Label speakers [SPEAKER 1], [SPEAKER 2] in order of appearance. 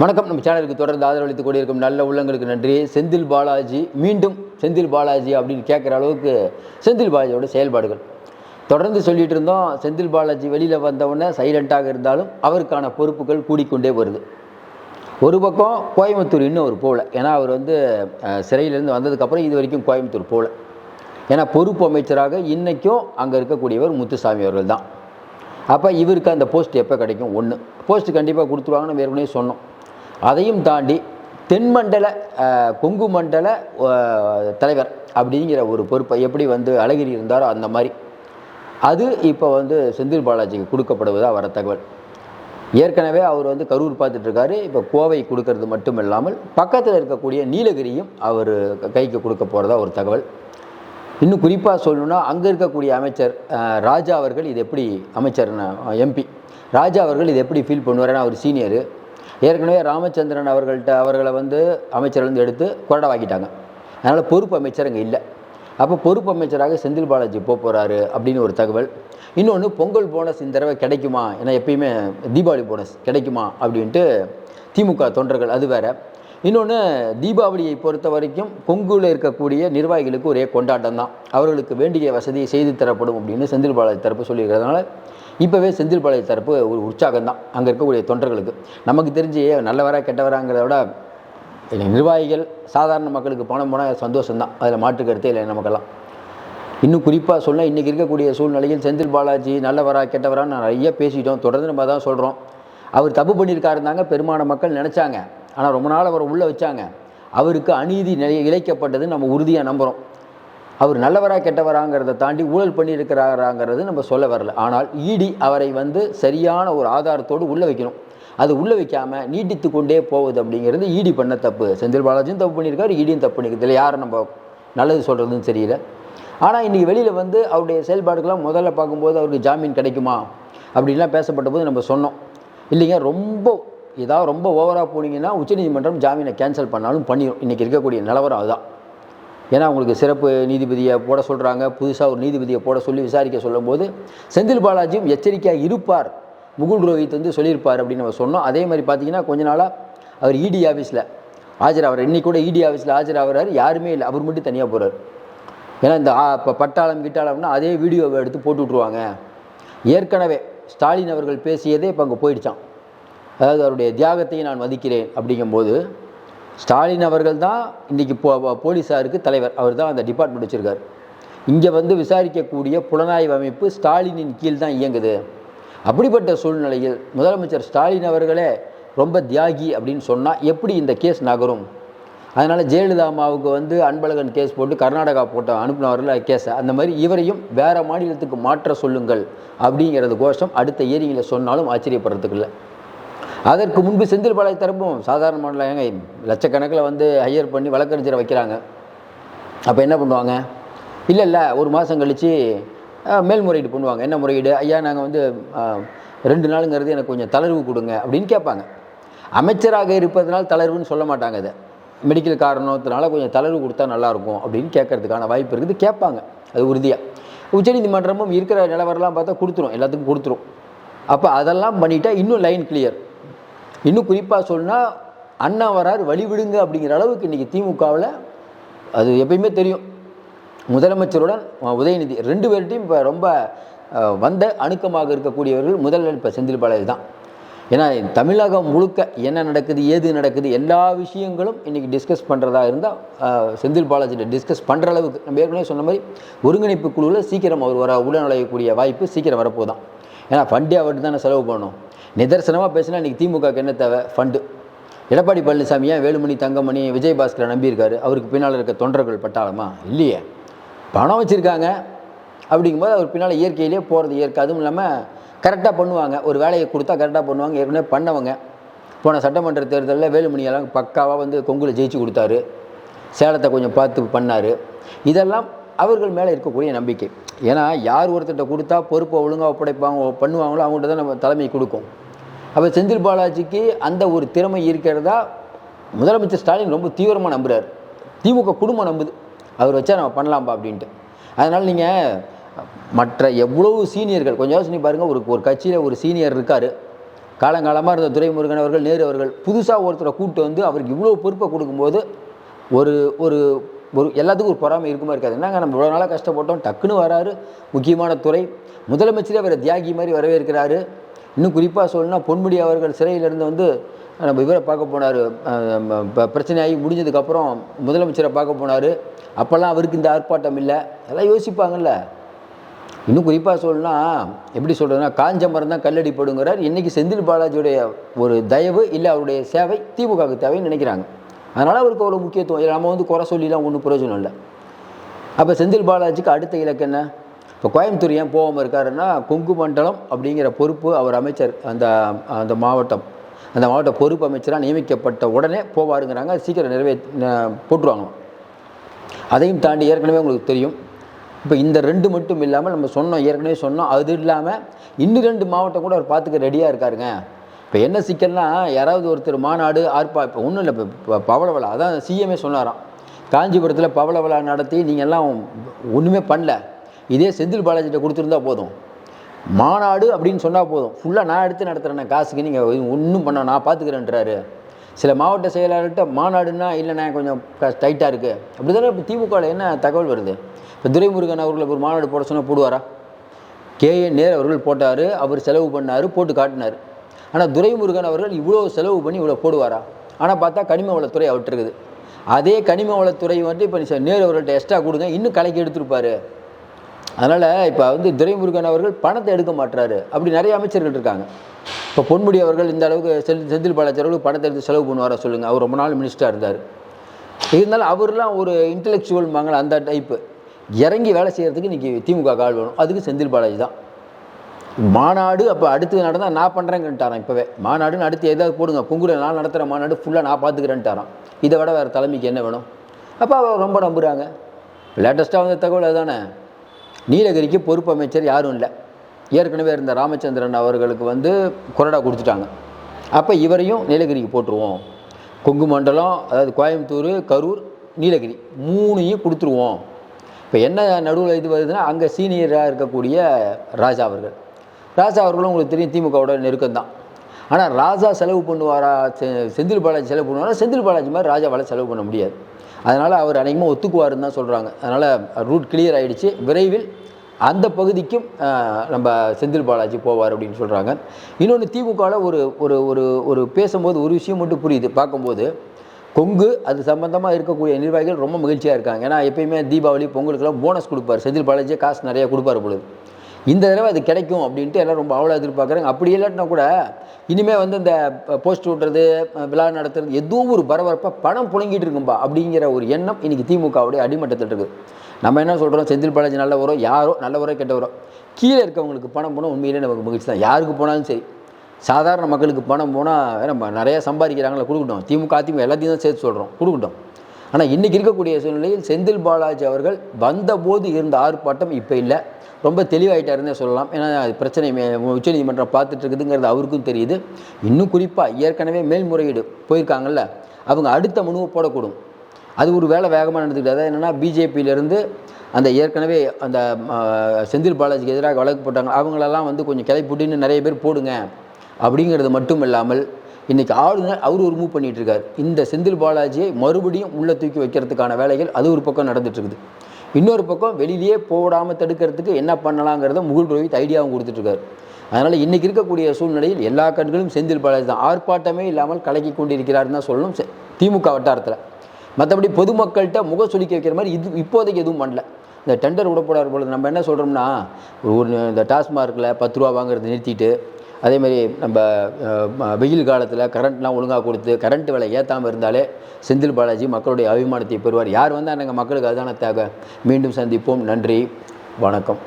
[SPEAKER 1] வணக்கம். நம்ம சேனலுக்கு தொடர்ந்து ஆதரவளித்து கொண்டிருக்கும் நல்ல உள்ளங்களுக்கு நன்றி. செந்தில் பாலாஜி மீண்டும் செந்தில் பாலாஜி அப்படின்னு கேட்குற அளவுக்கு செந்தில் பாலாஜியோட செயல்பாடுகள். தொடர்ந்து சொல்லிட்டு இருந்தோம் செந்தில் பாலாஜி வெளியில் வந்தவுடனே சைலண்ட்டாக இருந்தாலும் அவருக்கான பொறுப்புகள் கூடிக்கொண்டே வருது. ஒரு பக்கம் கோயம்புத்தூர் இன்னும் அவர் போகல ஏன்னா அவர் வந்து சிறையிலேருந்து வந்ததுக்கப்புறம் இது வரைக்கும் கோயம்புத்தூர் போகல ஏன்னா பொறுப்பு அமைச்சராக இன்றைக்கும் அங்கே இருக்கக்கூடியவர் முத்துசாமி அவர்கள் தான். அப்போ இவருக்கு அந்த போஸ்ட் எப்போ கிடைக்கும்? ஒன்று போஸ்ட் கண்டிப்பாக கொடுத்துருவாங்கன்னு ஏற்கனவே சொன்னோம். அதையும் தாண்டி தென்மண்டல கொங்கு மண்டல தலைவர் அப்படிங்கிற ஒரு பொறுப்பை எப்படி வந்து அழகிரி இருந்தாரோ அந்த மாதிரி. அது இப்போ வந்து செந்தில் பாலாஜிக்கு கொடுக்கப்படுவதாக வர தகவல். ஏற்கனவே அவர் வந்து கரூர் பார்த்துட்ருக்காரு. இப்போ கோவை கொடுக்கறது மட்டும் இல்லாமல் பக்கத்தில் இருக்கக்கூடிய நீலகிரியும் அவர் கைக்கு கொடுக்க போகிறதா ஒரு தகவல். இன்னும் குறிப்பாக சொல்லணும்னா அங்கே இருக்கக்கூடிய அமைச்சர் ராஜா அவர்கள் இது எப்படி அமைச்சர் எம்பி. ராஜா அவர்கள் இது எப்படி ஃபீல் பண்ணுவார் ஏன்னா அவர் சீனியரு ஏற்கனவே ராமச்சந்திரன் அவர்கள்ட்ட அவர்களை வந்து அமைச்சர்லேருந்து எடுத்து கொறடாவாக்கிட்டாங்க அதனால் பொறுப்பு அமைச்சர் அங்கே இல்லை. அப்போ பொறுப்பு அமைச்சராக செந்தில் பாலாஜி போக போகிறாரு அப்படின்னு ஒரு தகவல். இன்னொன்று பொங்கல் போனஸ் இந்த தடவை கிடைக்குமா? ஏன்னா எப்பயுமே தீபாவளி போனஸ் கிடைக்குமா? அப்படின்ட்டு திமுக தொண்டர்கள் அது வேறு. இன்னொன்று தீபாவளியை பொறுத்த வரைக்கும் கொங்குல இருக்கக்கூடிய நிர்வாகிகளுக்கு ஒரே கொண்டாட்டம் தான். அவர்களுக்கு வேண்டிய வசதியை செய்து தரப்படும் அப்படின்னு செந்தில் பாலாஜி தரப்பு சொல்லியிருக்கிறதுனால இப்போவே செந்தில் பாலாஜி தரப்பு ஒரு உற்சாகம் தான். அங்கே இருக்கக்கூடிய தொண்டர்களுக்கு. நமக்கு தெரிஞ்சு நல்லவரா கெட்டவராங்கிறத விட நிர்வாகிகள் சாதாரண மக்களுக்கு பணம் போனால் சந்தோஷம்தான் அதில் மாற்று கருத்தே இல்லை நமக்கெல்லாம். இன்னும் குறிப்பாக சொல்ல இன்றைக்கி இருக்கக்கூடிய சூழ்நிலையில் செந்தில் பாலாஜி நல்லவரா கெட்டவரான்னு நிறைய பேசிட்டோம். தொடர்ந்து நம்ம தான் சொல்கிறோம் அவர் தப்பு பண்ணியிருக்காருந்தாங்க பெருமான மக்கள் நினச்சாங்க. ஆனால் ரொம்ப நாள் அவரை உள்ளே வச்சாங்க. அவருக்கு அநீதி நிலை இழைக்கப்பட்டது நம்ம உறுதியாக நம்புகிறோம் அவர் நல்லவராக கெட்டவராங்கிறத தாண்டி ஊழல் பண்ணியிருக்கிறாராங்கிறது நம்ம சொல்ல வரல. ஆனால் இடி அவரை வந்து சரியான ஒரு ஆதாரத்தோடு உள்ளே வைக்கணும். அது உள்ளே வைக்காமல் நீட்டித்து கொண்டே போகுது அப்படிங்கிறது ஈடி பண்ண தப்பு. செந்தில் பாலாஜியும் தப்பு பண்ணியிருக்காரு ஈடியும் தப்பு பண்ணியிருக்கு இதில் யாரை நம்ம நல்லது சொல்கிறதுன்னு தெரியல. ஆனால் இன்றைக்கி வெளியில் வந்து அவருடைய செயல்பாடுகள்லாம் முதல்ல பார்க்கும்போது அவருக்கு ஜாமீன் கிடைக்குமா அப்படின்லாம் பேசப்பட்ட போது நம்ம சொன்னோம். இல்லைங்க ரொம்ப ஏதாவது ரொம்ப ஓவராக போனீங்கன்னா உச்சநீதிமன்றம் ஜாமீனை கேன்சல் பண்ணாலும் பண்ணிடும் இன்றைக்கி இருக்கக்கூடிய நிலவரம் அதுதான். ஏன்னா அவங்களுக்கு சிறப்பு நீதிபதியை போட சொல்கிறாங்க புதுசாக ஒரு நீதிபதியை போட சொல்லி விசாரிக்க சொல்லும்போது செந்தில் பாலாஜியும் எச்சரிக்கையாக இருப்பார். முகுல் ரோஹித் வந்து சொல்லியிருப்பார் அப்படின்னு நம்ம சொன்னோம். அதே மாதிரி பார்த்தீங்கன்னா கொஞ்ச நாளாக அவர் இடி ஆஃபீஸில் ஆஜராகிறார் இன்றைக்கி கூட இடி ஆஃபீஸில் ஆஜராகிறார். யாருமே இல்லை. அவர் மட்டும் தனியாக போகிறார் ஏன்னா இந்த இப்போ பட்டாளம் கிட்டாளம்னா அதே வீடியோவை எடுத்து போட்டு விட்ருவாங்க ஏற்கனவே ஸ்டாலின் அவர்கள் பேசியதே இப்போ அங்கே போயிடுச்சான் அதாவது அவருடைய தியாகத்தையும் நான் மதிக்கிறேன் அப்படிங்கும்போது ஸ்டாலின் அவர்கள் தான் இன்றைக்கி போ போலீஸாருக்கு தலைவர். அவர் தான் அந்த டிபார்ட்மெண்ட் வச்சுருக்கார். இங்கே வந்து விசாரிக்கக்கூடிய புலனாய்வு அமைப்பு ஸ்டாலினின் கீழ் தான் இயங்குது. அப்படிப்பட்ட சூழ்நிலையில் முதலமைச்சர் ஸ்டாலின் அவர்களே ரொம்ப தியாகி அப்படின்னு சொன்னால் எப்படி இந்த கேஸ் நகரும்? அதனால் ஜெயலலிதா அம்மாவுக்கு வந்து அன்பழகன் கேஸ் போட்டு கர்நாடகா போட்ட அனுப்பினவர்கள் கேஸை. அந்த மாதிரி இவரையும் வேறு மாநிலத்துக்கு மாற்ற சொல்லுங்கள் அப்படிங்கிறது கோஷம் அடுத்த ஏரியில் சொன்னாலும் ஆச்சரியப்படுறதுக்கு இல்லை. அதற்கு முன்பு செந்தில் பாளைய தரப்பும் சாதாரண மாடல ஏங்க லட்சக்கணக்கில் வந்து ஹையர் பண்ணி வழக்கறிஞரை வைக்கிறாங்க. அப்போ என்ன பண்ணுவாங்க? இல்லை இல்லை ஒரு மாதம் கழித்து மேல்முறையீடு பண்ணுவாங்க. என்ன முறையீடு? ஐயா நாங்கள் வந்து ரெண்டு நாளுங்கிறது எனக்கு கொஞ்சம் தளர்வு கொடுங்க அப்படின்னு கேட்பாங்க. அமைச்சராக இருப்பதனால் தளர்வுன்னு சொல்ல மாட்டாங்க அதை மெடிக்கல் காரணத்தினால கொஞ்சம் தளர்வு கொடுத்தா நல்லாயிருக்கும் அப்படின்னு கேட்கறதுக்கான வாய்ப்பு இருக்குது கேட்பாங்க. அது உறுதியாக உச்சநீதிமன்றமும் இருக்கிற நிலவரெல்லாம் பார்த்தா கொடுத்துரும் எல்லாத்துக்கும் கொடுத்துரும். அப்போ அதெல்லாம் பண்ணிட்டா இன்னும் லைன் கிளியர் இன்னும் குறிப்பாக சொன்னால் அண்ணா வரார் வழி விடுங்க அப்படிங்கிற அளவுக்கு இன்றைக்கி திமுகவில் அது எப்பயுமே தெரியும். முதலமைச்சருடன் உதயநிதி ரெண்டு பேர்கிட்டையும் இப்போ ரொம்ப வந்த அணுக்கமாக இருக்கக்கூடியவர்கள் முதல்ல இப்போ செந்தில் பாலாஜி தான். ஏன்னா தமிழகம் முழுக்க என்ன நடக்குது ஏது நடக்குது எல்லா விஷயங்களும் இன்றைக்கி டிஸ்கஸ் பண்ணுறதா இருந்தால் செந்தில் பாலாஜிட்ட டிஸ்கஸ் பண்ணுற அளவுக்கு. நம்ம ஏற்கனவே சொன்ன மாதிரி ஒருங்கிணைப்பு குழுவில் சீக்கிரம் அவர் வர உள்ள நுழையக்கூடிய வாய்ப்பு சீக்கிரம் வரப்போதான். ஏன்னா ஃபண்டே அவர்கிட்ட தானே செலவு பண்ணணும். நிதர்சனமாக பேசினா இன்றைக்கி திமுக என்ன தேவை? ஃபண்டு எடப்பாடி பழனிசாமி ஏன் வேலுமணி தங்கமணி விஜய் பாஸ்கரை நம்பியிருக்காரு? அவருக்கு பின்னால் இருக்க தொண்டர்கள் பட்டாளமா? இல்லையே. பணம் வச்சுருக்காங்க. அப்படிங்கும்போது அவர் பின்னால் இயற்கையிலே போகிறது இயற்கை. அதுவும் இல்லாமல் கரெக்டாக பண்ணுவாங்க. ஒரு வேலையை கொடுத்தா கரெக்டாக பண்ணுவாங்க. ஏற்கனவே பண்ணவங்க. போன சட்டமன்ற தேர்தலில் வேலுமணியெல்லாம் பக்காவாக வந்து கொங்குல ஜெயிச்சு கொடுத்தாரு. சேலத்தை கொஞ்சம் பார்த்து பண்ணார். இதெல்லாம் அவர்கள் மேலே இருக்கக்கூடிய நம்பிக்கை. ஏன்னா யார் ஒருத்தர்கிட்ட கொடுத்தா பொறுப்பை ஒழுங்காக ஒப்படைப்பாங்க பண்ணுவாங்களோ அவங்கள்ட்ட தான் நம்ம தலைமை கொடுக்கும். அப்போ செந்தில் பாலாஜிக்கு அந்த ஒரு திறமை இருக்கிறதா முதலமைச்சர் ஸ்டாலின் ரொம்ப தீவிரமாக நம்புகிறார் திமுக குடும்பம் நம்புது. அவர் வச்சா நம்ம பண்ணலாம்பா அப்படின்ட்டு. அதனால் நீங்கள் மற்ற எவ்வளவு சீனியர்கள் கொஞ்சம் யோசனை பாருங்கள் ஒரு ஒரு கட்சியில் ஒரு சீனியர் இருக்கார். காலங்காலமாக இருந்த துரைமுருகன் அவர்கள் நேரு அவர்கள் புதுசாக ஒருத்தரை கூப்பிட்டு வந்து அவருக்கு இவ்வளோ பொறுப்பை கொடுக்கும்போது ஒரு ஒரு ஒரு எல்லாத்துக்கும் ஒரு பொறாமை இருக்குமா இருக்காது. என்னங்க நம்ம இவ்வளோ நாளாக கஷ்டப்பட்டோம் டக்குன்னு வராரு முக்கியமான துறை. முதலமைச்சரே அவரை தியாகி மாதிரி வரவேற்கிறாரு. இன்னும் குறிப்பாக சொல்லணும்னா பொன்முடி அவர்கள் சிறையிலேருந்து வந்து நம்ம இவரை பார்க்க போனார். பிரச்சனையாகி முடிஞ்சதுக்கப்புறம் முதலமைச்சரை பார்க்க போனார். அப்போல்லாம் அவருக்கு இந்த ஆர்ப்பாட்டம் இல்லை. எல்லாம் யோசிப்பாங்கல்ல. இன்னும் குறிப்பாக சொல்லணும்னா எப்படி சொல்கிறதுனா காஞ்ச மரம் தான் கல்லடிப்படுங்கிறார் இன்றைக்கி செந்தில் பாலாஜியுடைய ஒரு தயவு இல்லை அவருடைய சேவை திமுகவுக்கு தேவைன்னு நினைக்கிறாங்க. அதனால் அவருக்கு அவ்வளோ முக்கியத்துவம். இல்லை நம்ம வந்து குறை சொல்லிலாம் ஒன்றும் பிரயோஜனம் இல்லை. அப்போ செந்தில் பாலாஜிக்கு அடுத்த இலக்கு என்ன? இப்போ கோயம்புத்தூர் ஏன் போகாமல் இருக்காருன்னா கொங்கு மண்டலம் அப்படிங்கிற பொறுப்பு அவர் அமைச்சர் அந்த அந்த மாவட்டம் அந்த மாவட்ட பொறுப்பு அமைச்சராக நியமிக்கப்பட்ட உடனே போவாருங்கிறாங்க. சீக்கிரம் நிறைவே போட்டுருவாங்க. அதையும் தாண்டி ஏற்கனவே உங்களுக்கு தெரியும். இப்போ இந்த ரெண்டு மட்டும் இல்லாமல் நம்ம சொன்னோம் ஏற்கனவே சொன்னோம். அது இல்லாமல் இன்னும் ரெண்டு மாவட்டம் கூட அவர் பார்த்துக்க ரெடியாக இருக்காருங்க. இப்போ என்ன சிக்கல்னா யாராவது ஒருத்தர் மாநாடு ஆர்ப்பா இப்போ ஒன்றும் இல்லை இப்போ பவளவலா அதான் சிஎம்ஏ சொன்னாராம். காஞ்சிபுரத்தில் பவளவலா நடத்தி நீங்கள் எல்லாம் ஒன்றுமே பண்ணல. இதே செந்தில் பாலாஜிகிட்ட கொடுத்துருந்தா போதும். மாநாடு அப்படின்னு சொன்னால் போதும். ஃபுல்லாக நான் எடுத்து நடத்துகிறேன் காசுக்கு நீங்கள் ஒன்றும் பண்ண நான் பார்த்துக்கிறேன்றாரு சில மாவட்ட செயலாளர்கிட்ட மாநாடுன்னா இல்லைண்ணே கொஞ்சம் டைட்டாக இருக்குது அப்படி தானே இப்போ திமுகவில் என்ன தகவல் வருது? இப்போ துரைமுருகன் அவர்கள் ஒரு மாநாடு போட சொன்னால் போடுவாரா? கேஏ நேர் அவர்கள் போட்டார் அவர் செலவு பண்ணார் போட்டு காட்டினார். ஆனால் துரைமுருகன் அவர்கள் இவ்வளோ செலவு பண்ணி இவ்வளோ போடுவாரா? ஆனால் பார்த்தா கனிம வளத்துறை அவற்றிருக்குது அதே கனிம வளத்துறை வந்து இப்போ நேரு அவர்கள்ட்ட எக்ஸ்ட்ரா கொடுங்க இன்னும் கலைக்கு எடுத்துருப்பார். அதனால் இப்போ வந்து துரைமுருகன் அவர்கள் பணத்தை எடுக்க மாட்டுறாரு அப்படி நிறைய அமைச்சர்கள் இருக்காங்க. இப்போ பொன்முடி அவர்கள் இந்த அளவுக்கு செல் செந்தில் பாலாஜி அவர்கள் பணத்தை எடுத்து செலவு பண்ணுவாரா சொல்லுங்கள் அவர் ரொம்ப நாள் மினிஸ்டராக இருந்தார். இருந்தாலும் அவர்லாம் ஒரு இன்டலெக்சுவல் வாங்கல அந்த டைப்பு இறங்கி வேலை செய்கிறதுக்கு இன்றைக்கி திமுக கால் வேணும் அதுக்கு செந்தில் பாலாஜி தான். மாநாடு அப்போ அடுத்து நடந்தால் நான் பண்ணுறேங்கன்ட்டாரான் இப்போவே. மாநாடுன்னு அடுத்து ஏதாவது போடுங்க. பொங்குல நான் நடத்துகிற மாநாடு ஃபுல்லாக நான் பார்த்துக்கிறேன்ட்டாரான் இதை விட வேறு தலைமைக்கு என்ன வேணும்? அப்போ அவர் ரொம்ப நம்புகிறாங்க லேட்டஸ்ட்டாக வந்த தகவல் அதுதானே? நீலகிரிக்கு பொறுப்பு அமைச்சர் யாரும் இல்லை. ஏற்கனவே இருந்த ராமச்சந்திரன் அவர்களுக்கு வந்து கொறடா கொடுத்துட்டாங்க. அப்போ இவரையும் நீலகிரிக்கு போட்டுருவோம். கொங்கு மண்டலம் அதாவது கோயம்புத்தூர் கரூர் நீலகிரி மூணையும் கொடுத்துருவோம். இப்போ என்ன நடுவில் இது வருதுன்னா அங்கே சீனியராக இருக்கக்கூடிய ராஜா அவர்கள். ராஜா அவர்களும் உங்களுக்கு தெரியும் திமுகவோட நெருக்கம் தான் ஆனால் ராஜா செலவு பண்ணுவாரா செந்தில் பாலாஜி செலவு பண்ணுவாரா? செந்தில் பாலாஜி மாதிரி ராஜாவால் செலவு பண்ண முடியாது. அதனால் அவர் அநேகமாக ஒத்துக்குவாருன்னு தான் சொல்கிறாங்க அதனால் ரூட் கிளியர் ஆகிடுச்சு விரைவில் அந்த பகுதிக்கும் நம்ம செந்தில் பாலாஜி போவார் அப்படின்னு சொல்கிறாங்க இன்னொன்று திமுகவில் ஒரு ஒரு ஒரு ஒரு பேசும்போது ஒரு விஷயம் மட்டும் புரியுது. பார்க்கும்போது கொங்கு அது சம்மந்தமாக இருக்கக்கூடிய நிர்வாகிகள் ரொம்ப மகிழ்ச்சியாக இருக்காங்க. ஏன்னா எப்பயுமே தீபாவளி பொங்கலுக்கெல்லாம் போனஸ் கொடுப்பார். செந்தில் பாலாஜியே காசு நிறையா கொடுப்பார் பொழுது. இந்த தடவை அது கிடைக்கும் அப்படின்ட்டு எல்லாம் ரொம்ப அவ்வளோ எதிர்பார்க்குறாங்க. அப்படி இல்லாட்டினா கூட இனிமேல் வந்து இந்த போஸ்ட் விடுறது விழா நடத்துறது எதுவும் ஒரு பரபரப்பாக பணம் புழங்கிட்டு இருக்கும்பா அப்படிங்கிற ஒரு எண்ணம் இன்றைக்கி திமுகவுடைய அடிமட்டத்தில் இருக்குது. நம்ம என்ன சொல்கிறோம் செந்தில் பாலாஜி நல்ல வரும் யாரோ நல்ல வரும் கெட்ட வரும் கீழே இருக்கவங்களுக்கு பணம் போனால் உண்மையிலே நமக்கு மகிழ்ச்சி தான். யாருக்கு போனாலும் சரி. சாதாரண மக்களுக்கு பணம் போனால் நம்ம நிறையா சம்பாதிக்கிறாங்களா கொடுக்கட்டும். திமுக அதிமுக எல்லாத்தையும் தான் சேர்த்து சொல்கிறோம் கொடுக்கட்டும். ஆனால் இன்றைக்கி இருக்கக்கூடிய சூழ்நிலையில் செந்தில் பாலாஜி அவர்கள் வந்தபோது இருந்த ஆர்ப்பாட்டம் இப்போ இல்லை. ரொம்ப தெளிவாயிட்டாருன்னே சொல்லலாம். ஏன்னா அது பிரச்சனை உச்சநீதிமன்றம் பார்த்துட்டு இருக்குதுங்கிறது அவருக்கும் தெரியுது. இன்னும் குறிப்பாக ஏற்கனவே மேல்முறையீடு போயிருக்காங்கல்ல அவங்க அடுத்த மனுவை போடக்கூடும். அது ஒரு வேலை வேகமாக நடந்துக்கிட்டு அதாவது என்னென்னா பிஜேபியிலேருந்து அந்த ஏற்கனவே அந்த செந்தில் பாலாஜிக்கு எதிராக வழக்கு போட்டாங்க. அவங்களெல்லாம் வந்து கொஞ்சம் கிளைப்புட்டின்னு நிறைய பேர் போடுங்க அப்படிங்கிறது மட்டும் இல்லாமல் இன்றைக்கி ஆளுநர் அவர் ஒரு மூவ் பண்ணிகிட்டு இருக்கார் இந்த செந்தில் பாலாஜியை மறுபடியும் உள்ளே தூக்கி வைக்கிறதுக்கான வேலைகள் அது ஒரு பக்கம் நடந்துகிட்ருக்குது இன்னொரு பக்கம் வெளியிலேயே போடாமல் தடுக்கிறதுக்கு என்ன பண்ணலாங்கிறத முகுல் ரோஹித் ஐடியாவும் கொடுத்துட்ருக்காரு. அதனால் இன்றைக்கி இருக்கக்கூடிய சூழ்நிலையில் எல்லா கண்களும் செந்தில் பாலாஜி தான். ஆர்ப்பாட்டமே இல்லாமல் கலக்கி கொண்டிருக்கிறாருன்னு தான் சொல்லணும். திமுக வட்டாரத்தில். மற்றபடி பொதுமக்கள்கிட்ட முக சுழிக்க வைக்கிற மாதிரி இது இப்போதைக்கு எதுவும் பண்ணல. இந்த டெண்டர் விடப்படாத பொழுது நம்ம என்ன சொல்கிறோம்னா ஒரு இந்த டாஸ்மார்க்கில் பத்து ரூபா வாங்குறது நிறுத்திட்டு அதே மாதிரி நம்ம வெயில் காலத்தில் கரண்ட்லாம் ஒழுங்காக கொடுத்து கரண்ட் விலை ஏற்றாமல் இருந்தாலே செந்தில் பாலாஜி மக்களுடைய அபிமானத்தை பெறுவார். யார் வந்தால் நாங்கள் மக்களுக்கு அதுதான தேவை. மீண்டும் சந்திப்போம். நன்றி. வணக்கம்.